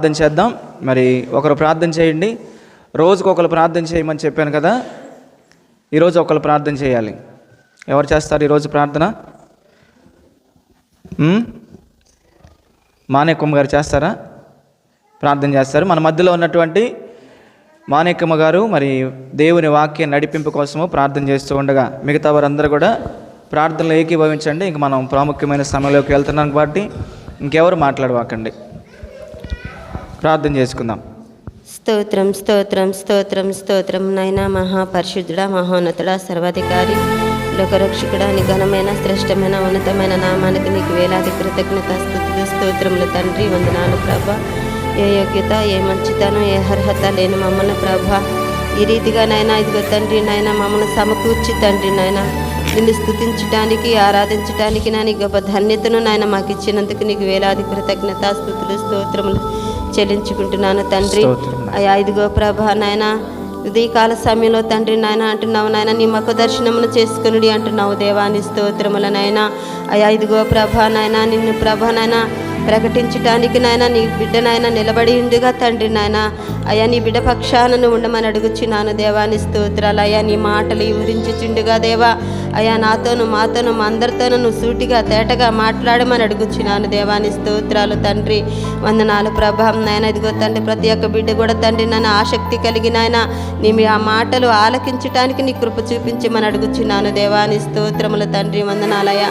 ప్రార్థన చేద్దాం. మరి ఒకరు ప్రార్థన చేయండి. రోజుకు ఒకరు ప్రార్థన చేయమని చెప్పాను కదా. ఈరోజు ఒకరు ప్రార్థన చేయాలి. ఎవరు చేస్తారు ఈరోజు ప్రార్థన? ఉమ్? మానేకమ్మ గారు చేస్తారా? ప్రార్థన చేస్తారు. మన మధ్యలో ఉన్నటువంటి మానేకమ్మ గారు మరి దేవుని వాక్య నడిపింపు కోసము ప్రార్థన చేస్తూ ఉండగా మిగతా వారందరూ కూడా ప్రార్థనలు ఏకీభవించండి. ఇంక మనం ప్రాముఖ్యమైన సమయంలోకి వెళ్తున్నాం కాబట్టి ఇంకెవరు మాట్లాడవాకండి. ప్రార్థన చేసుకుందాం. స్తోత్రం స్తోత్రం స్తోత్రం స్తోత్రం. నైనా మహాపరిశుద్ధుడ మహోన్నతుడ సర్వాధికారి లోకరక్షకుడ నీ ఘనమైన శ్రేష్టమైన ఉన్నతమైన నామానికి నీకు వేలాది కృతజ్ఞత స్థుతులు స్తోత్రములు తండ్రి. వందనాలు ప్రభా. ఏ యోగ్యత ఏ మంచితనం ఏ అర్హత లేని మమ్మల్ని ప్రభా. ఈ రీతిగా నైనా ఇదిగో తండ్రి నాయన మమ్మల్ని సమకూర్చి తండ్రి నాయన నిన్ను స్థుతించడానికి ఆరాధించడానికి నా నీ గొప్ప ధన్యతను నాయన మాకు ఇచ్చినందుకు నీకు వేలాది కృతజ్ఞత స్థుతులు స్తోత్రములు. చెల్లించుకుంటున్నాను తండ్రి. అయ్యా ఇదిగో ప్రభా నాయన ఇది కాల సమయంలో తండ్రి నాయన అంటున్నావు నాయన నీ మకు దర్శనమును చేసుకునుడి అంటున్నావు దేవాని స్తోత్రముల నాయన. అయ్యా ఇదిగో ప్రభా నాయన నిన్ను ప్రభా నాయన ప్రకటించడానికి నాయన నీ బిడ్డ నాయన నిలబడి ఉండిగా తండ్రి నాయన. అయ్యా నీ బిడ్డ పక్షానను ఉండమని అడుగుచున్నాను దేవాని స్తోత్రాలు. అయ్యా నీ మాటలు వివరించుచుండుగా దేవా. అయ్యా నాతోను మాతోను మా అందరితోనూ నువ్వు సూటిగా తేటగా మాట్లాడమని అడుగుచున్నాను. దేవాని స్తోత్రాలు తండ్రి వందనాలు ప్రభావం నాయన. ఇదిగో తండ్రి ప్రతి ఒక్క బిడ్డ కూడా తండ్రి నన్ను ఆసక్తి కలిగిన ఆయన నీ మీ ఆ మాటలు ఆలకించటానికి నీ కృప చూపించమని అడుగుచున్నాను. దేవాని స్తోత్రములు తండ్రి వందనాలయ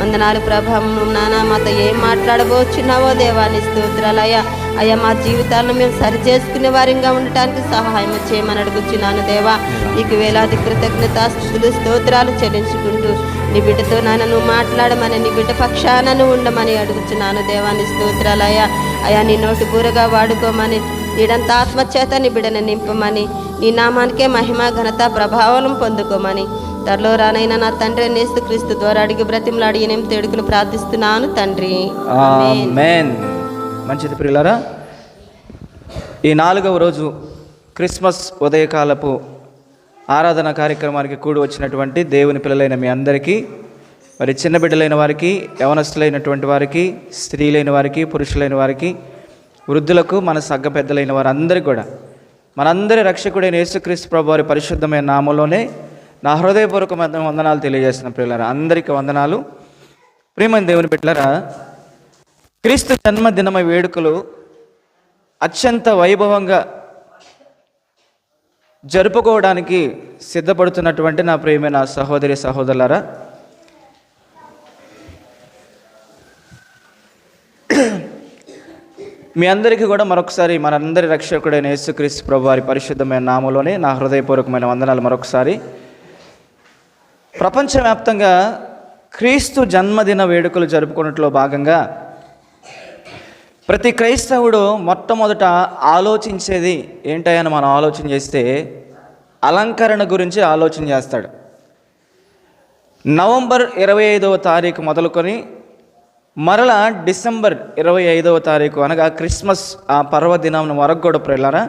వందనాలు ప్రభావం నాన్న మాతో ఏం మాట్లాడబోచున్నావో దేవాని స్తోత్రాలయ్యా. అయ్యా మా జీవితాలను మేము సరి చేసుకునే వారిగా ఉండటానికి సహాయం చేయమని అడుగుచున్నాను దేవా. నీకు వేలాది కృతజ్ఞత స్థుతులు స్తోత్రాలు చెల్లించుకుంటూ నీ బిడ్డతో నాన్న నువ్వు మాట్లాడమని నీ బిడ్డ పక్షాన నువ్వు ఉండమని అడుగుచున్నాను దేవాని స్తోత్రాలయ్యా అయ్యా నీ నోటి బూరగా వాడుకోమని నీడంత ఆత్మచేత నీ బిడ్డను నింపమని నీ నామానికే మహిమ ఘనత ప్రభావం పొందుకోమని త్వరలో రానైనా నా తండ్రి నేస్తు క్రీస్తు ద్వారా అడిగి బ్రతిమలాడి ఎనిమిది తేడుకులు ప్రార్థిస్తున్నాను తండ్రి. మంచిది ప్రియులారా. ఈ నాలుగవ రోజు క్రిస్మస్ ఉదయకాలపు ఆరాధన కార్యక్రమానికి కూడి వచ్చినటువంటి దేవుని పిల్లలైన మీ అందరికీ మరి చిన్న బిడ్డలైన వారికి యవనస్తులైనటువంటి వారికి స్త్రీలైన వారికి పురుషులైన వారికి వృద్ధులకు మన సగ్గ పెద్దలైన వారందరికీ కూడా. మనందరి రక్షకుడైన యేసుక్రీస్తు ప్రభు వారి పరిశుద్ధమైన నామంలోనే నా హృదయపూర్వకమైన వందనాలు తెలియజేసిన ప్రియులారా. అందరికీ వందనాలు. ప్రియమైన దేవుని బిడ్డలారా క్రీస్తు జన్మదినమ వేడుకలు అత్యంత వైభవంగా జరుపుకోవడానికి సిద్ధపడుతున్నటువంటి నా ప్రియమైన సహోదరి సహోదరులారా. మీ అందరికీ కూడా మరొకసారి మనందరి రక్షకుడైన యేసుక్రీస్తు ప్రభు వారి పరిశుద్ధమైన నామలోనే నా హృదయపూర్వకమైన వందనాలు మరొకసారి. ప్రపంచవ్యాప్తంగా క్రీస్తు జన్మదిన వేడుకలు జరుపుకున్నట్లో భాగంగా ప్రతి క్రైస్తవుడు మొట్టమొదట ఆలోచించేది ఏంటని మనం ఆలోచన చేస్తే అలంకరణ గురించి ఆలోచన చేస్తాడు. నవంబర్ ఇరవై ఐదవ తారీఖు మొదలుకొని మరలా డిసెంబర్ ఇరవై ఐదవ తారీఖు అనగా క్రిస్మస్ ఆ పర్వదినం వరకు కూడా ప్రియులారా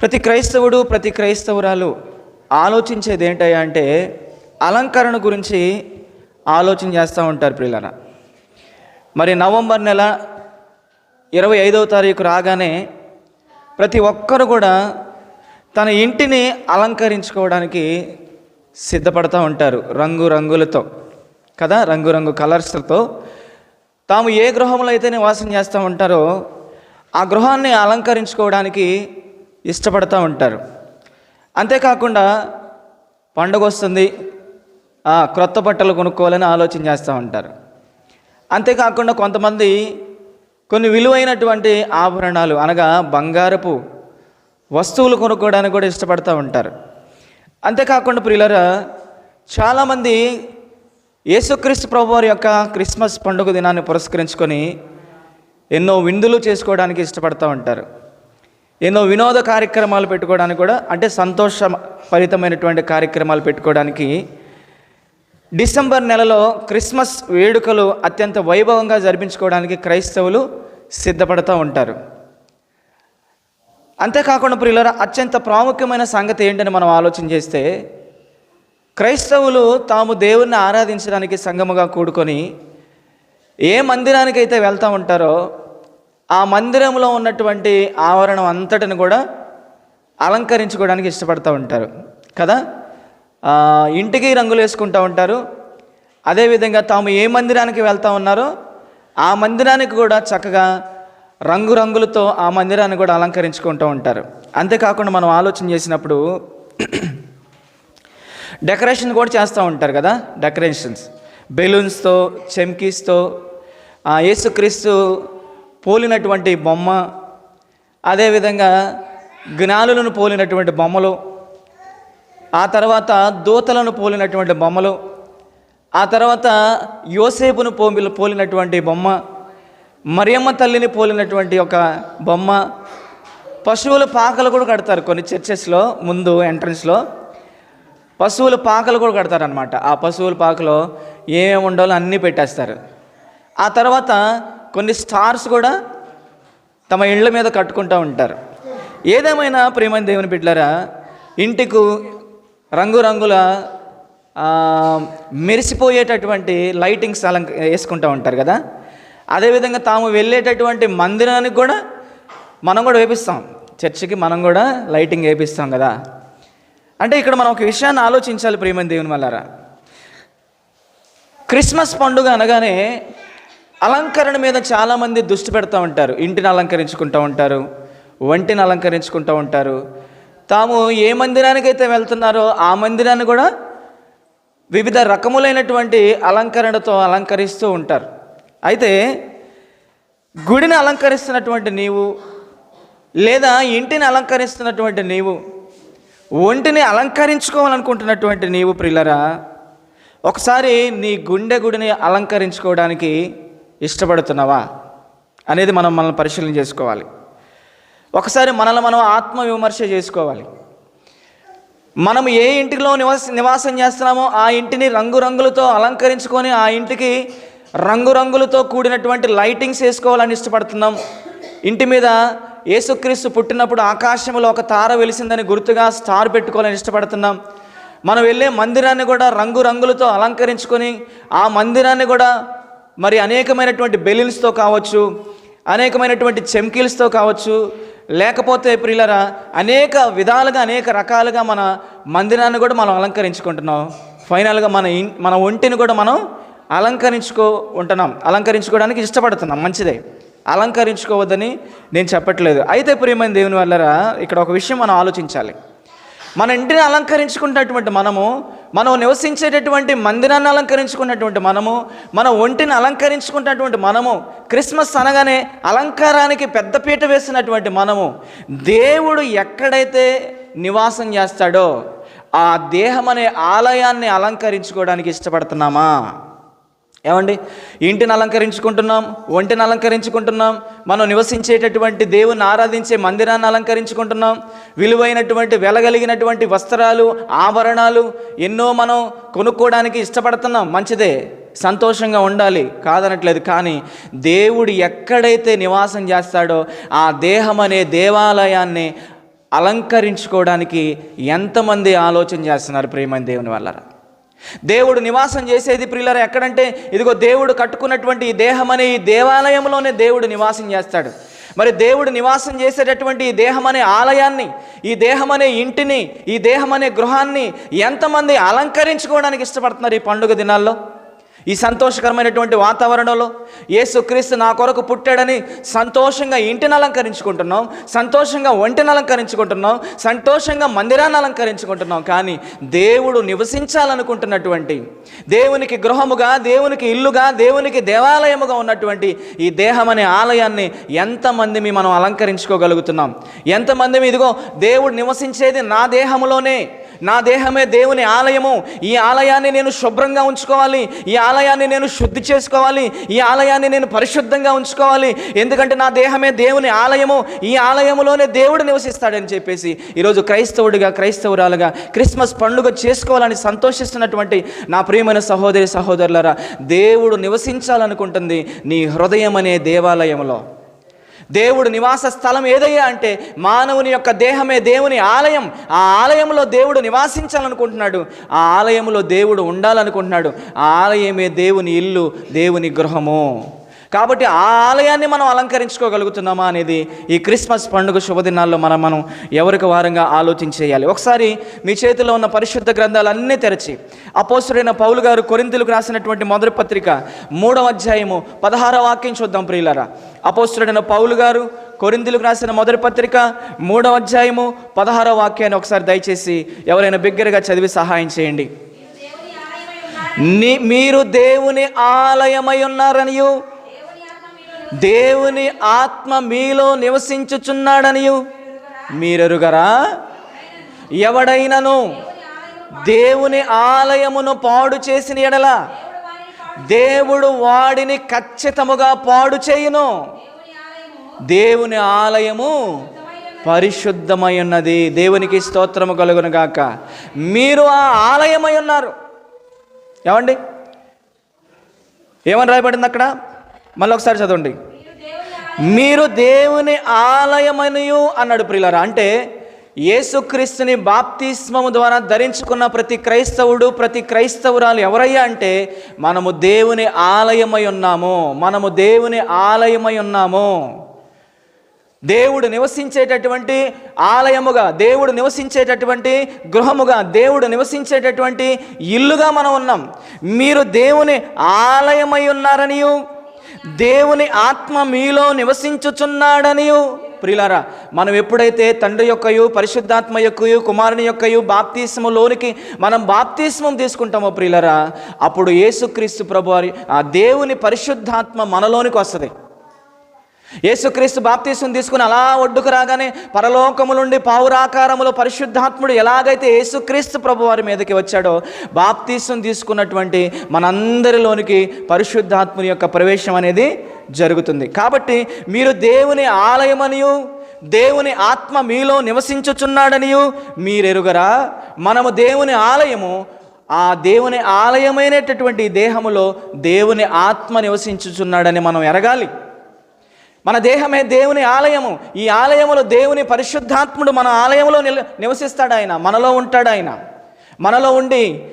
ప్రతి క్రైస్తవుడు ప్రతి క్రైస్తవురాలు ఆలోచించేది ఏంటయ్యా అంటే అలంకరణ గురించి ఆలోచన చేస్తూ ఉంటారు ప్రియులారా. మరి నవంబర్ నెల ఇరవై ఐదవ తారీఖు రాగానే ప్రతి ఒక్కరు కూడా తన ఇంటిని అలంకరించుకోవడానికి సిద్ధపడుతూ ఉంటారు రంగు రంగులతో కదా? రంగురంగు కలర్స్తో. తాము ఏ గృహంలో అయితే నివాసం చేస్తూ ఉంటారో ఆ గృహాన్ని అలంకరించుకోవడానికి ఇష్టపడుతూ ఉంటారు. అంతేకాకుండా పండుగ వస్తుంది ఆ, క్రొత్త బట్టలు కొనుక్కోవాలని ఆలోచన చేస్తూ ఉంటారు. అంతేకాకుండా కొంతమంది కొన్ని విలువైనటువంటి ఆభరణాలు అనగా బంగారపు వస్తువులు కొనుక్కోవడానికి కూడా ఇష్టపడుతూ ఉంటారు. అంతేకాకుండా ప్రియులరా చాలామంది యేసుక్రీస్తు ప్రభు వారి యొక్క క్రిస్మస్ పండుగ దినాన్ని పురస్కరించుకొని ఎన్నో విందులు చేసుకోవడానికి ఇష్టపడుతూ ఉంటారు. ఎన్నో వినోద కార్యక్రమాలు పెట్టుకోవడానికి కూడా అంటే సంతోషభరితమైనటువంటి కార్యక్రమాలు పెట్టుకోవడానికి డిసెంబర్ నెలలో క్రిస్మస్ వేడుకలు అత్యంత వైభవంగా జరిపించుకోవడానికి క్రైస్తవులు సిద్ధపడుతూ ఉంటారు. అంతేకాకుండా ప్రియులరా అత్యంత ప్రాముఖ్యమైన సంగతి ఏంటని మనం ఆలోచన చేస్తే క్రైస్తవులు తాము దేవుణ్ణి ఆరాధించడానికి సంగముగా కూడుకొని ఏ మందిరానికి అయితే వెళ్తూ ఉంటారో ఆ మందిరంలో ఉన్నటువంటి ఆవరణం అంతటిని కూడా అలంకరించుకోవడానికి ఇష్టపడుతూ ఉంటారు. కదా? ఇంటికి రంగులు వేసుకుంటూ ఉంటారు. అదేవిధంగా తాము ఏ మందిరానికి వెళ్తూ ఉన్నారో ఆ మందిరానికి కూడా చక్కగా రంగురంగులతో ఆ మందిరాన్ని కూడా అలంకరించుకుంటూ ఉంటారు. అంతేకాకుండా మనం ఆలోచన చేసినప్పుడు డెకరేషన్ కూడా చేస్తూ ఉంటారు కదా డెకరేషన్స్. బెలూన్స్తో చెమ్కీస్తో యేసుక్రీస్తు పోలినటువంటి బొమ్మ అదేవిధంగా జ్ఞానులను పోలినటువంటి బొమ్మలు ఆ తర్వాత దూతలను పోలినటువంటి బొమ్మలు ఆ తర్వాత యోసేపును పోలి పోలినటువంటి బొమ్మ మరియమ్మ తల్లిని పోలినటువంటి ఒక బొమ్మ. పశువుల పాకలు కూడా కడతారు కొన్ని చర్చెస్లో ముందు ఎంట్రన్స్లో. పశువుల పాకలు కూడా కడతారనమాట ఆ పశువుల పాకలో ఏమేమి ఉండాలో అన్నీ పెట్టేస్తారు. ఆ తర్వాత కొన్ని స్టార్స్ కూడా తమ ఇళ్ళ మీద కట్టుకుంటూ ఉంటారు. ఏదేమైనా ప్రేమని దేవుని బిడ్డలారా ఇంటికి రంగురంగుల మెరిసిపోయేటటువంటి లైటింగ్స్ అలంక వేసుకుంటూ ఉంటారు కదా? అదేవిధంగా తాము వెళ్ళేటటువంటి మందిరానికి కూడా మనం కూడా వేపిస్తాం. చర్చికి మనం కూడా లైటింగ్ వేపిస్తాం కదా? అంటే ఇక్కడ మనం ఒక విషయాన్ని ఆలోచించాలి ప్రేమని దేవుని వల్లరా క్రిస్మస్ పండుగ అనగానే అలంకరణ మీద చాలామంది దృష్టి పెడతా ఉంటారు. ఇంటిని అలంకరించుకుంటూ ఉంటారు వంటిని అలంకరించుకుంటూ ఉంటారు. తాము ఏ మందిరానికి అయితే వెళ్తున్నారో ఆ మందిరాన్ని కూడా వివిధ రకములైనటువంటి అలంకరణతో అలంకరిస్తూ ఉంటారు. అయితే గుడిని అలంకరిస్తున్నటువంటి నీవు లేదా ఇంటిని అలంకరిస్తున్నటువంటి నీవు ఒంటిని అలంకరించుకోవాలనుకుంటున్నటువంటి నీవు ప్రిల్లరా ఒకసారి నీ గుండె గుడిని అలంకరించుకోవడానికి ఇష్టపడుతున్నావా అనేది మనం మనల్ని పరిశీలన చేసుకోవాలి. ఒకసారి మనల్ని మనం ఆత్మ విమర్శ చేసుకోవాలి. మనం ఏ ఇంటిలో నివాస నివాసం చేస్తున్నామో ఆ ఇంటిని రంగురంగులతో అలంకరించుకొని ఆ ఇంటికి రంగురంగులతో కూడినటువంటి లైటింగ్స్ వేసుకోవాలని ఇష్టపడుతున్నాం. ఇంటి మీద యేసుక్రీస్తు పుట్టినప్పుడు ఆకాశంలో ఒక తార వెలిసిందని గుర్తుగా స్టార్ పెట్టుకోవాలని ఇష్టపడుతున్నాం. మనం వెళ్ళే మందిరాన్ని కూడా రంగురంగులతో అలంకరించుకొని ఆ మందిరాన్ని కూడా మరి అనేకమైనటువంటి బెలూన్స్తో కావచ్చు అనేకమైనటువంటి చెమ్కిల్స్తో కావచ్చు లేకపోతే ప్రియులరా అనేక విధాలుగా అనేక రకాలుగా మన మందిరాన్ని కూడా మనం అలంకరించుకుంటున్నాం. ఫైనల్గా మన మన ఒంటిని కూడా మనం అలంకరించుకో ఉంటున్నాం. అలంకరించుకోవడానికి ఇష్టపడుతున్నాం. మంచిదే. అలంకరించుకోవద్దని నేను చెప్పట్లేదు. అయితే ప్రియమైన దేవుని వల్లరా ఇక్కడ ఒక విషయం మనం ఆలోచించాలి. మన ఇంటిని అలంకరించుకున్నటువంటి మనము మనం నివసించేటటువంటి మందిరాన్ని అలంకరించుకున్నటువంటి మనము మన ఒంటిని అలంకరించుకున్నటువంటి మనము క్రిస్మస్ అనగానే అలంకారానికి పెద్దపీట వేసినటువంటి మనము దేవుడు ఎక్కడైతే నివాసం చేస్తాడో ఆ దేహం అనే ఆలయాన్ని అలంకరించుకోవడానికి ఇష్టపడుతున్నామా? ఏమండి? ఇంటిని అలంకరించుకుంటున్నాం ఒంటిని అలంకరించుకుంటున్నాం మనం నివసించేటటువంటి దేవుని ఆరాధించే మందిరాన్ని అలంకరించుకుంటున్నాం విలువైనటువంటి వెలగలిగినటువంటి వస్త్రాలు ఆభరణాలు ఎన్నో మనం కొనుక్కోవడానికి ఇష్టపడుతున్నాం. మంచిదే సంతోషంగా ఉండాలి కాదనట్లేదు. కానీ దేవుడు ఎక్కడైతే నివాసం చేస్తాడో ఆ దేహం అనే దేవాలయాన్ని అలంకరించుకోవడానికి ఎంతమంది ఆలోచన చేస్తున్నారు ప్రేమని దేవుని వల్లరా? దేవుడు నివాసం చేసేది ప్రియులర ఎక్కడంటే ఇదిగో దేవుడు కట్టుకున్నటువంటి ఈ దేహం అనే ఈ దేవాలయంలోనే దేవుడు నివాసం చేస్తాడు. మరి దేవుడు నివాసం చేసేటటువంటి ఈ దేహం అనే ఆలయాన్ని ఈ దేహం అనే ఇంటిని ఈ దేహం అనే గృహాన్ని ఎంతమంది అలంకరించుకోవడానికి ఇష్టపడుతున్నారు ఈ పండుగ దినాల్లో? ఈ సంతోషకరమైనటువంటి వాతావరణంలో యేసుక్రీస్తు నా కొరకు పుట్టాడని సంతోషంగా ఇంటిని అలంకరించుకుంటున్నాం సంతోషంగా ఒంటిని అలంకరించుకుంటున్నాం సంతోషంగా మందిరాన్ని అలంకరించుకుంటున్నాం. కానీ దేవుడు నివసించాలనుకుంటున్నటువంటి దేవునికి గృహముగా దేవునికి ఇల్లుగా దేవునికి దేవాలయముగా ఉన్నటువంటి ఈ దేహం అనే ఆలయాన్ని ఎంతమంది మనం అలంకరించుకోగలుగుతున్నాం? ఎంతమంది ఇదిగో దేవుడు నివసించేది నా దేహములోనే. నా దేహమే దేవుని ఆలయము. ఈ ఆలయాన్ని నేను శుభ్రంగా ఉంచుకోవాలి. ఈ ఆలయాన్ని నేను శుద్ధి చేసుకోవాలి. ఈ ఆలయాన్ని నేను పరిశుద్ధంగా ఉంచుకోవాలి. ఎందుకంటే నా దేహమే దేవుని ఆలయము. ఈ ఆలయములోనే దేవుడు నివసిస్తాడని చెప్పేసి ఈరోజు క్రైస్తవుడిగా క్రైస్తవురాలుగా క్రిస్మస్ పండుగ చేసుకోవాలని సంతోషిస్తున్నటువంటి నా ప్రియమైన సహోదరి సహోదరులరా దేవుడు నివసించాలనుకుంటుంది నీ హృదయం అనే దేవాలయంలో. దేవుడు నివాస స్థలం ఏదయ్యా అంటే మానవుని యొక్క దేహమే దేవుని ఆలయం. ఆ ఆలయంలో దేవుడు నివాసించాలనుకుంటున్నాడు. ఆ ఆలయంలో దేవుడు ఉండాలనుకుంటున్నాడు. ఆ ఆలయమే దేవుని ఇల్లు దేవుని గృహము. కాబట్టి ఆ ఆలయాన్ని మనం అలంకరించుకోగలుగుతున్నామా అనేది ఈ క్రిస్మస్ పండుగ శుభదినాల్లో మనం మనం ఎవరికి వారంగా ఆలోచించేయాలి ఒకసారి మీ చేతిలో ఉన్న పరిశుద్ధ గ్రంథాలన్నీ తెరచి అపోసుడైన పౌలు గారు కొరింతలకు రాసినటువంటి మొదటి పత్రిక మూడవ అధ్యాయము పదహార వాక్యం చూద్దాం ప్రియులరా. అపోసుడైన పౌలు గారు కొరిందులకు రాసిన మొదటి పత్రిక మూడవ అధ్యాయము పదహార వాక్యాన్ని ఒకసారి దయచేసి ఎవరైనా బిగ్గరగా చదివి సహాయం చేయండి. మీరు దేవుని ఆలయమై ఉన్నారనియు దేవుని ఆత్మ మీలో నివసించుచున్నాడని మీరెరుగరా? ఎవడైనను? దేవుని ఆలయమును పాడు చేసిన ఎడల దేవుడు వాడిని ఖచ్చితముగా పాడు చేయును. దేవుని ఆలయము పరిశుద్ధమై ఉన్నది దేవునికి స్తోత్రము కలుగును గాక. మీరు ఆ ఆలయమై ఉన్నారు. ఏమండి? ఏమని రాయబడింది అక్కడ? మళ్ళీ ఒకసారి చదవండి. మీరు దేవుని ఆలయమనియు అన్నాడు ప్రియులరా. అంటే యేసుక్రీస్తుని బాప్తిస్మము ద్వారా ధరించుకున్న ప్రతి క్రైస్తవుడు ప్రతి క్రైస్తవురాలు ఎవరయ్యా అంటే మనము దేవుని ఆలయమై ఉన్నాము. మనము దేవుని ఆలయమై ఉన్నాము. దేవుడు నివసించేటటువంటి ఆలయముగా దేవుడు నివసించేటటువంటి గృహముగా దేవుడు నివసించేటటువంటి ఇల్లుగా మనం ఉన్నాం. మీరు దేవుని ఆలయమై ఉన్నారనియు దేవుని ఆత్మ మీలో నివసించుచున్నాడనియు. ప్రియులారా మనం ఎప్పుడైతే తండ్రి యొక్కయు పరిశుద్ధాత్మ యొక్కయు కుమారుని యొక్కయు బాప్తిస్మలోనికి మనం బాప్తిస్మం తీసుకుంటామో ప్రియులరా అప్పుడు యేసుక్రీస్తు ప్రభు వారి ఆ దేవుని పరిశుద్ధాత్మ మనలోనికి వస్తుంది. యేసుక్రీస్తు బాప్తీసం తీసుకుని అలా ఒడ్డుకు రాగానే పరలోకము నుండి పావురాకారములో పరిశుద్ధాత్ముడు ఎలాగైతే యేసుక్రీస్తు ప్రభు వారి మీదకి వచ్చాడో బాప్తీసం తీసుకున్నటువంటి మనందరిలోనికి పరిశుద్ధాత్ముని యొక్క ప్రవేశం అనేది జరుగుతుంది. కాబట్టి మీరు దేవుని ఆలయమనియు దేవుని ఆత్మ మీలో నివసించుచున్నాడనియు మీరెరుగరా? మనము దేవుని ఆలయము ఆ దేవుని ఆలయమైనటువంటి దేహములో దేవుని ఆత్మ నివసించుచున్నాడని మనం ఎరగాలి. మన దేహమే దేవుని ఆలయము. ఈ ఆలయములో దేవుని పరిశుద్ధాత్ముడు మన ఆలయంలో నివసిస్తాడు ఆయన. మనలో ఉంటాడు ఆయన. మనలో ఉండి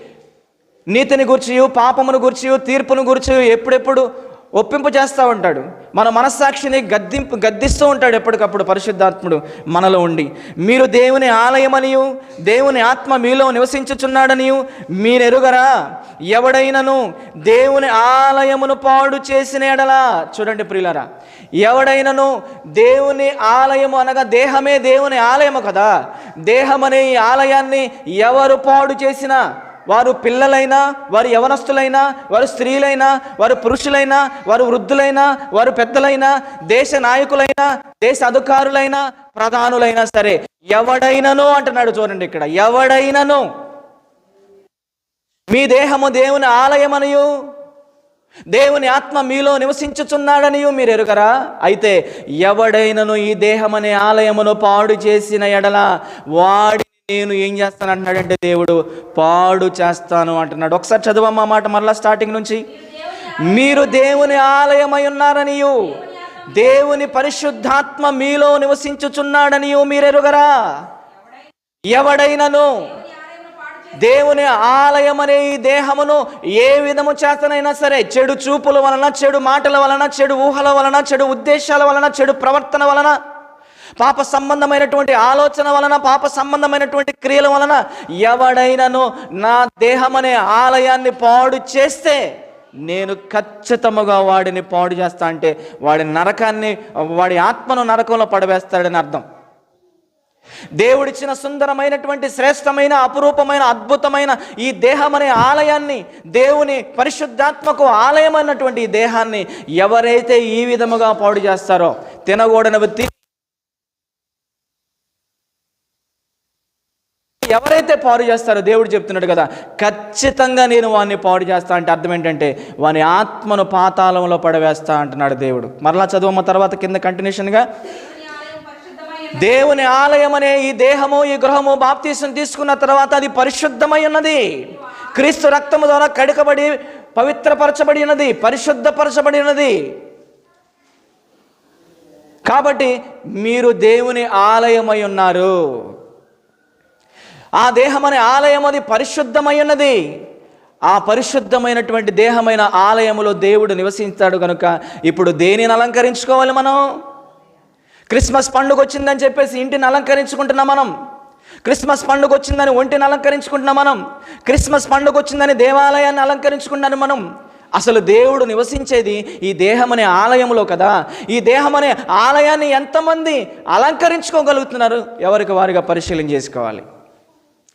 నీతిని గుర్చియు పాపమును గుర్చియు తీర్పును గుర్చియు ఎప్పుడెప్పుడు ఒప్పింపు చేస్తూ ఉంటాడు మన మనస్సాక్షిని గద్దింపు గద్దిస్తూ ఉంటాడు ఎప్పటికప్పుడు పరిశుద్ధాత్ముడు మనలో ఉండి. మీరు దేవుని ఆలయమనియు దేవుని ఆత్మ మీలో నివసించుచున్నాడనియు మీరెరుగరా? ఎవడైనను దేవుని ఆలయమును పాడు చేసిన ఎడలా? చూడండి ప్రియులరా. ఎవడైనను దేవుని ఆలయము అనగా దేహమే దేవుని ఆలయము కదా. దేహం అనే ఈ ఆలయాన్ని ఎవరు పాడు చేసినా? వారు పిల్లలైనా వారు యవనస్తులైనా వారు స్త్రీలైనా వారు పురుషులైనా వారు వృద్ధులైనా వారు పెద్దలైనా దేశ నాయకులైనా దేశ అధికారులైనా ప్రధానులైనా సరే ఎవడైనను అంటున్నాడు చూడండి ఇక్కడ ఎవడైనను? మీ దేహము దేవుని ఆలయమనియు దేవుని ఆత్మ మీలో నివసించుచున్నాడనియు మీరు ఎరుగరా అయితే ఎవడైనను ఈ దేహమనే ఆలయమును పాడు చేసిన ఎడల వాడి నేను ఏం చేస్తాను అంటున్నాడంటే దేవుడు పాడు చేస్తాను అంటున్నాడు. ఒకసారి చదువమ్మా మాట మరలా స్టార్టింగ్ నుంచి. మీరు దేవుని ఆలయమై ఉన్నారనియు దేవుని పరిశుద్ధాత్మ మీలో నివసించుచున్నాడని మీరెరుగరా? ఎవడైనను? దేవుని ఆలయం అనే ఈ దేహమును ఏ విధము చేతనైనా సరే చెడు చూపుల వలన చెడు మాటల వలన చెడు ఊహల వలన చెడు ఉద్దేశాల వలన చెడు ప్రవర్తన వలన పాప సంబంధమైనటువంటి ఆలోచన వలన పాప సంబంధమైనటువంటి క్రియల వలన ఎవడైనాను నా దేహం అనే ఆలయాన్ని పాడు చేస్తే నేను ఖచ్చితముగా వాడిని పాడు చేస్తా అంటే వాడి నరకాన్ని వాడి ఆత్మను నరకంలో పడవేస్తాడని అర్థం. దేవుడిచ్చిన సుందరమైనటువంటి శ్రేష్టమైన అపురూపమైన అద్భుతమైన ఈ దేహం అనే ఆలయాన్ని దేవుని పరిశుద్ధాత్మకు ఆలయమైనటువంటి ఈ దేహాన్ని ఎవరైతే ఈ విధముగా పాడు చేస్తారో తినగూడనవి ఎవరైతే పాడు చేస్తారో దేవుడు చెప్తున్నాడు కదా ఖచ్చితంగా నేను వాడిని పాడు చేస్తా అంటే అర్థం ఏంటంటే వాని ఆత్మను పాతాళంలో పడవేస్తా అంటున్నాడు దేవుడు. మరలా చదువమ్మ తర్వాత కింద కంటిన్యూషన్గా దేవుని ఆలయం అనే ఈ దేహము ఈ గృహము బాప్తీసం తీసుకున్న తర్వాత అది పరిశుద్ధమై ఉన్నది. క్రీస్తు రక్తము ద్వారా కడుకబడి పవిత్రపరచబడి ఉన్నది పరిశుద్ధపరచబడి ఉన్నది. కాబట్టి మీరు దేవుని ఆలయమై ఉన్నారు. ఆ దేహం అనే ఆలయం అది పరిశుద్ధమై ఉన్నది ఆ పరిశుద్ధమైనటువంటి దేహమైన ఆలయములో దేవుడు నివసించాడు కనుక ఇప్పుడు దేనిని అలంకరించుకోవాలి మనం? క్రిస్మస్ పండుగ వచ్చిందని చెప్పేసి ఇంటిని అలంకరించుకుంటున్నాం మనం. క్రిస్మస్ పండుగ వచ్చిందని ఒంటిని అలంకరించుకుంటున్నాం మనం. క్రిస్మస్ పండుగ వచ్చిందని దేవాలయాన్ని అలంకరించుకుంటాను మనం. అసలు దేవుడు నివసించేది ఈ దేహం అనే ఆలయంలో కదా. ఈ దేహం అనే ఆలయాన్ని ఎంతమంది అలంకరించుకోగలుగుతున్నారు? ఎవరికి వారిగా పరిశీలన చేసుకోవాలి?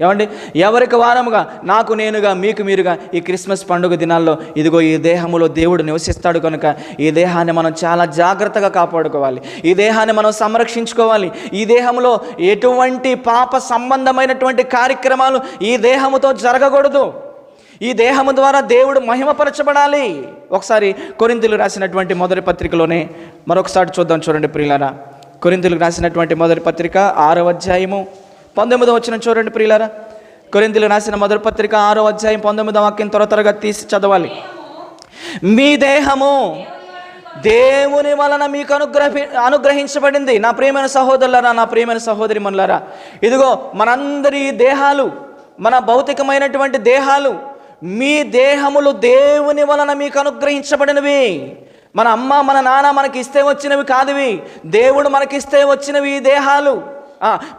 ఏమండి? ఎవరికి వారముగా? నాకు నేనుగా మీకు మీరుగా ఈ క్రిస్మస్ పండుగ దినాల్లో ఇదిగో ఈ దేహములో దేవుడు నివసిస్తాడు కనుక ఈ దేహాన్ని మనం చాలా జాగ్రత్తగా కాపాడుకోవాలి. ఈ దేహాన్ని మనం సంరక్షించుకోవాలి. ఈ దేహంలో ఎటువంటి పాప సంబంధమైనటువంటి కార్యక్రమాలు ఈ దేహముతో జరగకూడదు. ఈ దేహము ద్వారా దేవుడు మహిమపరచబడాలి. ఒకసారి కొరింతలు రాసినటువంటి మొదటి పత్రికలోనే మరొకసారి చూద్దాం చూడండి ప్రియులారా. కొరింతలు రాసినటువంటి మొదటి పత్రిక ఆరవ అధ్యాయము పంతొమ్మిదో వచ్చిన చూడండి ప్రియులారా. కొరింతలు రాసిన మొదటి పత్రిక ఆరో అధ్యాయం పంతొమ్మిదో వాక్యం త్వర త్వరగా తీసి చదవాలి. మీ దేహము దేవుని వలన మీకు అనుగ్రహి అనుగ్రహించబడింది. నా ప్రియమైన సహోదరులారా నా ప్రియమైన సహోదరి మనులారా. ఇదిగో మనందరి దేహాలు మన భౌతికమైనటువంటి దేహాలు మీ దేహములు దేవుని వలన మీకు అనుగ్రహించబడినవి. మన అమ్మ మన నాన్న మనకి ఇస్తే వచ్చినవి కాదువి. దేవుడు మనకిస్తే వచ్చినవి ఈ దేహాలు.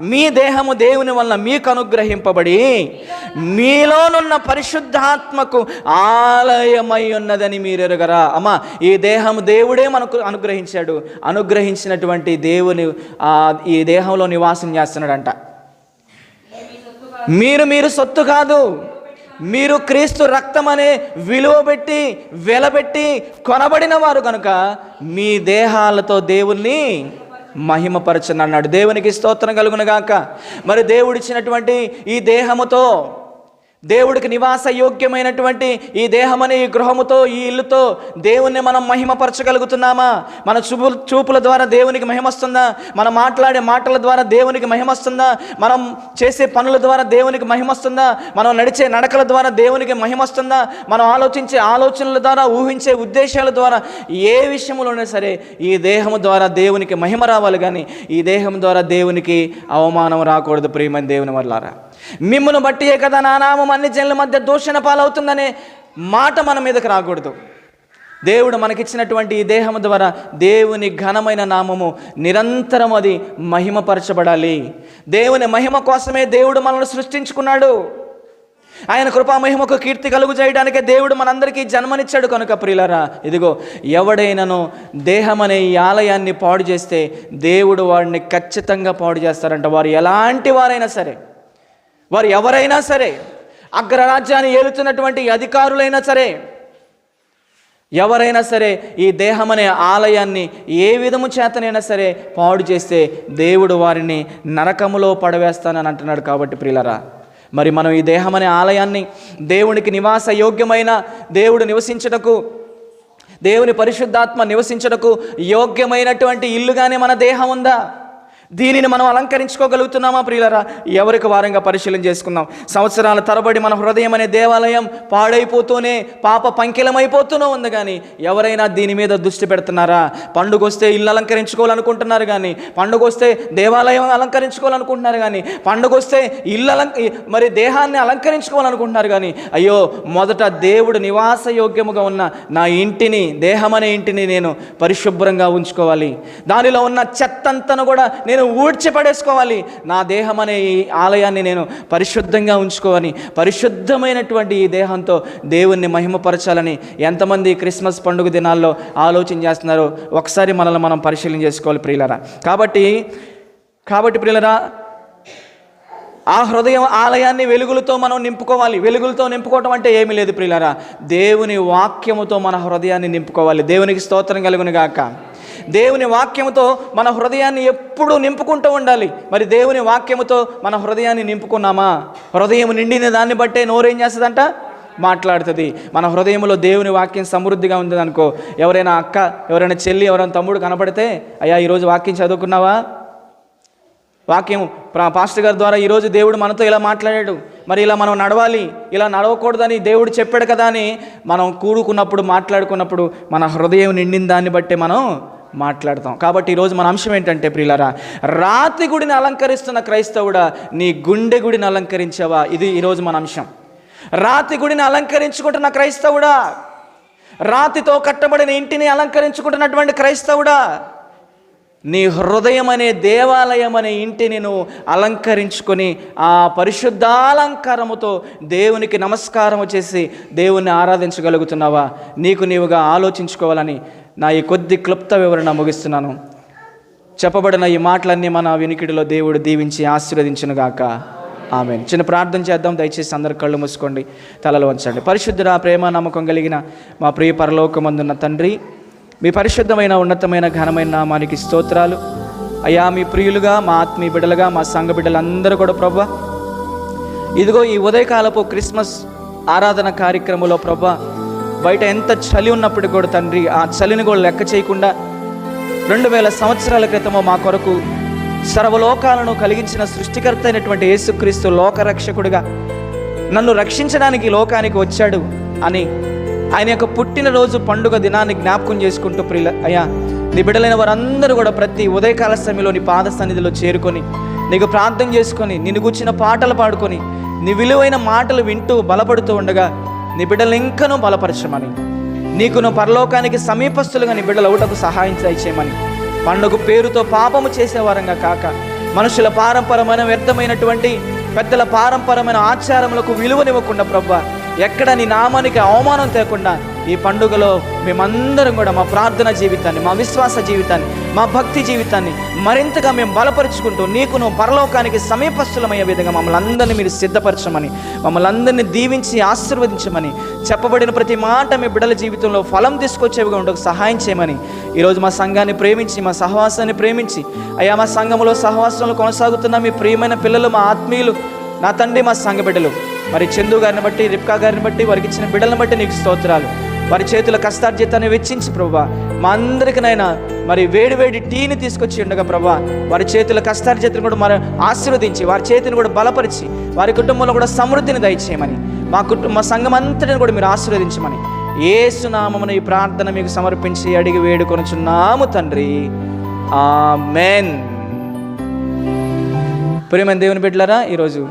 మీ దేహము దేవుని వలన మీకు అనుగ్రహింపబడి మీలోనున్న పరిశుద్ధాత్మకు ఆలయమై ఉన్నదని మీరు ఎరుగరా అమ్మా ఈ దేహము దేవుడే మనకు అనుగ్రహించాడు. అనుగ్రహించినటువంటి దేవుని ఈ దేహంలో నివాసం చేస్తున్నాడంట. మీరు మీరు సొత్తు కాదు. మీరు క్రీస్తు రక్తం అనే విలువ పెట్టి వెలబెట్టి కొనబడిన వారు కనుక మీ దేహాలతో దేవుణ్ణి మహిమపరచనన్నాడు. దేవునికి స్తోత్రం కలుగునగాక. మరి దేవుడిచ్చినటువంటి ఈ దేహముతో దేవుడికి నివాస యోగ్యమైనటువంటి ఈ దేహమని ఈ గృహముతో ఈ ఇల్లుతో దేవుణ్ణి మనం మహిమపరచగలుగుతున్నామా? మన చూపు చూపుల ద్వారా దేవునికి మహిమస్తుందా? మనం మాట్లాడే మాటల ద్వారా దేవునికి మహిమస్తుందా? మనం చేసే పనుల ద్వారా దేవునికి మహిమస్తుందా? మనం నడిచే నడకల ద్వారా దేవునికి మహిమస్తుందా? మనం ఆలోచించే ఆలోచనల ద్వారా ఊహించే ఉద్దేశాల ద్వారా ఏ విషయంలోనే సరే ఈ దేహము ద్వారా దేవునికి మహిమ రావాలి కానీ ఈ దేహం ద్వారా దేవునికి అవమానం రాకూడదు ప్రియమైన దేవుని వల్లారా మిమ్మును బట్టియే కదా నానామం నామం అన్ని జనుల మధ్య దూషణ పాలవుతుందనే మాట మన మీదకి రాకూడదు. దేవుడు మనకిచ్చినటువంటి ఈ దేహం ద్వారా దేవుని ఘనమైన నామము నిరంతరం అది మహిమపరచబడాలి. దేవుని మహిమ కోసమే దేవుడు మనల్ని సృష్టించుకున్నాడు. ఆయన కృపామహిమకు కీర్తి కలుగు చేయడానికే దేవుడు మనందరికీ జన్మనిచ్చాడు కనుక ప్రియులరా ఇదిగో ఎవడైనను దేహమనే ఈ ఆలయాన్ని పాడు చేస్తే దేవుడు వాడిని ఖచ్చితంగా పాడు చేస్తారంట వారు ఎలాంటి వారైనా సరే వారు ఎవరైనా సరే అగ్రరాజ్యాన్ని ఏలుతున్నటువంటి అధికారులైనా సరే ఎవరైనా సరే ఈ దేహం అనే ఆలయాన్ని ఏ విధము చేతనైనా సరే పాడు చేస్తే దేవుడు వారిని నరకములో పడవేస్తానని అంటున్నాడు కాబట్టి ప్రియులరా మరి మనం ఈ దేహం అనే ఆలయాన్ని దేవునికి నివాస యోగ్యమైన దేవుడు నివసించుటకు దేవుని పరిశుద్ధాత్మ నివసించుటకు యోగ్యమైనటువంటి ఇల్లుగానే మన దేహం ఉందా? దీనిని మనం అలంకరించుకోగలుగుతున్నామా ప్రియులరా? ఎవరికి వారంగా పరిశీలన చేసుకుందాం. సంవత్సరాల తరబడి మన హృదయం అనే దేవాలయం పాడైపోతూనే పాప పంకిలమైపోతూనే ఉంది కానీ ఎవరైనా దీని మీద దృష్టి పెడుతున్నారా? పండుగ వస్తే ఇల్లు అలంకరించుకోవాలనుకుంటున్నారు కానీ పండుగ వస్తే దేవాలయం అలంకరించుకోవాలనుకుంటున్నారు కానీ పండుగ వస్తే ఇల్లు అలం మరి దేహాన్ని అలంకరించుకోవాలనుకుంటున్నారు కానీ అయ్యో మొదట దేవుడు నివాస యోగ్యముగా ఉన్న నా ఇంటిని దేహం అనే ఇంటిని నేను పరిశుభ్రంగా ఉంచుకోవాలి. దానిలో ఉన్న చెత్తంతను కూడా నేను నేను ఊడ్చిపడేసుకోవాలి నా దేహం అనే ఈ ఆలయాన్ని నేను పరిశుద్ధంగా ఉంచుకోవాలి. పరిశుద్ధమైనటువంటి ఈ దేహంతో దేవుణ్ణి మహిమపరచాలని ఎంతమంది క్రిస్మస్ పండుగ దినాల్లో ఆలోచన చేస్తున్నారో ఒకసారి మనల్ని మనం పరిశీలన చేసుకోవాలి ప్రియులరా. కాబట్టి కాబట్టి ప్రియులరా ఆ హృదయం ఆలయాన్ని వెలుగులతో మనం నింపుకోవాలి. వెలుగులతో నింపుకోవటం అంటే ఏమీ లేదు ప్రియులరా. దేవుని వాక్యముతో మన హృదయాన్ని నింపుకోవాలి. దేవునికి స్తోత్రం కలుగును గాక. దేవుని వాక్యముతో మన హృదయాన్ని ఎప్పుడూ నింపుకుంటూ ఉండాలి. మరి దేవుని వాక్యముతో మన హృదయాన్ని నింపుకున్నామా? హృదయం నిండిన దాన్ని బట్టే నోరేం చేస్తుందంట? మాట్లాడుతుంది. మన హృదయంలో దేవుని వాక్యం సమృద్ధిగా ఉంది అనుకో ఎవరైనా అక్క ఎవరైనా చెల్లి ఎవరైనా తమ్ముడు కనపడితే అయ్యా ఈరోజు వాక్యం చదువుకున్నావా? వాక్యం ప్రా- పాస్టర్ గారి ద్వారా ఈరోజు దేవుడు మనతో ఇలా మాట్లాడాడు. మరి ఇలా మనం నడవాలి ఇలా నడవకూడదని దేవుడు చెప్పాడు కదా అని మనం కూడుకున్నప్పుడు మాట్లాడుకున్నప్పుడు మన హృదయం నిండిన దాన్ని బట్టే మనం మాట్లాడతాం. కాబట్టి ఈరోజు మన అంశం ఏంటంటే ప్రియులరా రాతి గుడిని అలంకరిస్తున్న క్రైస్తవుడా నీ గుండె గుడిని అలంకరించావా? ఇది ఈరోజు మన అంశం. రాతి గుడిని అలంకరించుకుంటున్న క్రైస్తవుడా? రాతితో కట్టబడిన ఇంటిని అలంకరించుకుంటున్నటువంటి క్రైస్తవుడా? నీ హృదయం అనే దేవాలయం అనే ఇంటిని నువ్వు అలంకరించుకొని ఆ పరిశుద్ధాలంకారముతో దేవునికి నమస్కారము చేసి దేవుణ్ణి ఆరాధించగలుగుతున్నావా? నీకు నీవుగా ఆలోచించుకోవాలని నా ఈ కొద్ది క్లుప్త వివరణ ముగిస్తున్నాను. చెప్పబడిన ఈ మాటలన్నీ మన వినికిడిలో దేవుడు దీవించి ఆశీర్వదించునుగాక. ఆమె చిన్న ప్రార్థన చేద్దాం. దయచేసి అందరు కళ్ళు మూసుకోండి తలలు వంచండి. పరిశుద్ధుడ ప్రేమ నమ్మకం కలిగిన మా ప్రియ పరలోకమందున్న తండ్రి మీ పరిశుద్ధమైన ఉన్నతమైన ఘనమైన నామానికి స్తోత్రాలు. అయ్యా మీ ప్రియులుగా మా ఆత్మీయ బిడ్డలుగా మా సంఘ బిడ్డలందరూ కూడా ప్రభా. ఇదిగో ఈ ఉదయకాలపు క్రిస్మస్ ఆరాధన కార్యక్రమంలో ప్రభా బయట ఎంత చలి ఉన్నప్పటికీ కూడా తండ్రి ఆ చలిని కూడా లెక్క చేయకుండా రెండు వేల సంవత్సరాల క్రితమో మా కొరకు సర్వలోకాలను కలిగించిన సృష్టికర్త అయినటువంటి యేసుక్రీస్తు లోకరక్షకుడిగా నన్ను రక్షించడానికి లోకానికి వచ్చాడు అని ఆయన యొక్క పుట్టినరోజు పండుగ దినాన్ని జ్ఞాపకం చేసుకుంటూ ప్రియుల అయ్యా నీ బిడ్డలైన వారందరూ కూడా ప్రతి ఉదయకాల సమయంలో నీ పాద సన్నిధిలో చేరుకొని నీకు ప్రార్థన చేసుకొని నిన్ను కూర్చిన పాటలు పాడుకొని నీ విలువైన మాటలు వింటూ బలపడుతూ ఉండగా నీ బిడ్డలు ఇంకనూ బలపరచమని. నీకును పరలోకానికి సమీపస్తులుగా నీ బిడ్డలు అవుటకు సహాయం చేయమని పండుగ పేరుతో పాపము చేసేవారంగా కాక మనుషుల పారంపరమైన వ్యర్థమైనటువంటి పెద్దల పారంపరమైన ఆచారములకు విలువనివ్వకుండా ప్రభా ఎక్కడ నీ నామానికి అవమానం తేకుండా ఈ పండుగలో మేమందరం కూడా మా ప్రార్థన జీవితాన్ని మా విశ్వాస జీవితాన్ని మా భక్తి జీవితాన్ని మరింతగా మేము బలపరుచుకుంటూ నీకును పరలోకానికి సమీపస్థులమయ్యే విధంగా మమ్మల్ని అందరినీ మీరు సిద్ధపరచమని మమ్మల్ని అందరినీ దీవించి ఆశీర్వదించమని చెప్పబడిన ప్రతి మాట మీ బిడ్డల జీవితంలో ఫలం తీసుకొచ్చేవిగా ఉండకు సహాయం చేయమని ఈరోజు మా సంఘాన్ని ప్రేమించి మా సహవాసాన్ని ప్రేమించి అయ్యా మా సంఘంలో సహవాసంలో కొనసాగుతున్న మీ ప్రియమైన పిల్లలు మా ఆత్మీయులు నా తండ్రి మా సంఘ బిడ్డలు. మరి చందు గారిని బట్టి రిప్కా గారిని బట్టి వారికి ఇచ్చిన బిడ్డలను బట్టి నీకు స్తోత్రాలు. వారి చేతుల కష్టార్జితాన్ని వెచ్చించి ప్రభా మా అందరికినైనా మరి వేడి వేడి టీని తీసుకొచ్చి ఉండగా ప్రభా వారి చేతుల కష్టార్జితను కూడా మరి ఆశీర్వదించి వారి చేతిని కూడా బలపరిచి వారి కుటుంబంలో కూడా సమృద్ధిని దయచేయమని మా కుటుంబ సంఘం అంతటిని కూడా మీరు ఆశీర్వదించమని ఏసునామమున ఈ ప్రార్థన మీకు సమర్పించి అడిగి వేడుకొనుచున్నాము తండ్రి. ఆమెన్. ప్రియమైన దేవుని బిడ్డలారా ఈరోజు